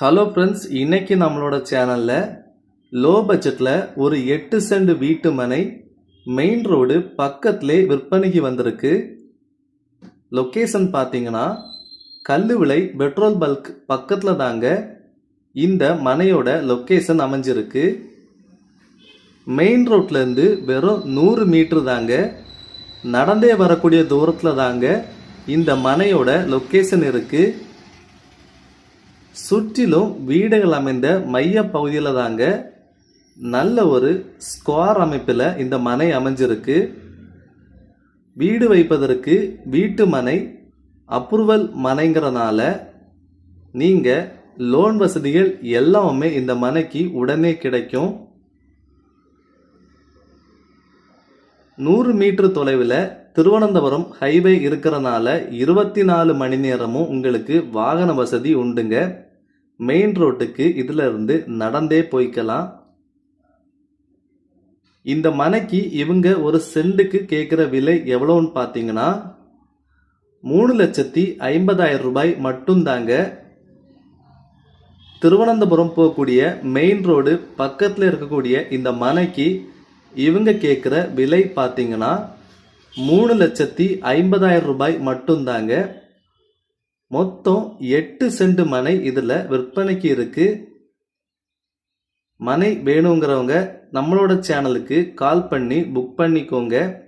Hello friends இன்னைக்கு நம்மளோட சேனலில் லோ பட்ஜெட்டில் ஒரு எட்டு சென்ட் வீட்டு மனை மெயின் ரோடு பக்கத்திலே விற்பனைக்கு வந்திருக்கு. லொக்கேஷன் பார்த்தீங்கன்னா கல்லுவிளை பெட்ரோல் பல்க் பக்கத்தில் தாங்க இந்த மனையோட லொக்கேஷன் அமைஞ்சிருக்கு. மெயின் ரோட்லேருந்து வெறும் நூறு மீட்ரு தாங்க நடந்தே வரக்கூடிய தூரத்தில் தாங்க இந்த மனையோட லொக்கேஷன் இருக்குது சுற்றிலும் வீடுகள் அமைந்த மைய பகுதியில் தாங்க நல்ல ஒரு ஸ்கொயர் அமைப்பில் இந்த மனை அமைஞ்சிருக்கு. வீடு வைப்பதற்கு வீட்டு மனை அப்ரூவல் மனைங்கிறனால நீங்கள் லோன் வசதிகள் எல்லாமே இந்த மனைக்கு உடனே கிடைக்கும். நூறு மீட்டர் தொலைவில் திருவனந்தபுரம் ஹைவே இருக்கிறனால இருபத்தி நாலு மணி நேரமும் உங்களுக்கு வாகன வசதி உண்டுங்க. மெயின் ரோட்டுக்கு இதில் இருந்து நடந்தே போய்க்கலாம். இந்த மனைக்கு இவங்க ஒரு சென்ட்டுக்கு கேட்குற விலை எவ்வளோன்னு பார்த்தீங்கன்னா மூணு லட்சத்தி ஐம்பதாயிரம் ரூபாய் மட்டும்தாங்க திருவனந்தபுரம் போகக்கூடிய மெயின் ரோடு பக்கத்தில் இருக்கக்கூடிய இந்த மனைக்கு இவங்க கேட்குற விலை பார்த்தீங்கன்னா மூணு லட்சத்தி ஐம்பதாயிரம் ரூபாய் மட்டும்தாங்க மொத்தம் எட்டு சென்ட் மனை இதில் விற்பனைக்கு இருக்கு. மனை வேணுங்கிறவங்க நம்மளோட சேனலுக்கு கால் பண்ணி புக் பண்ணிக்கோங்க.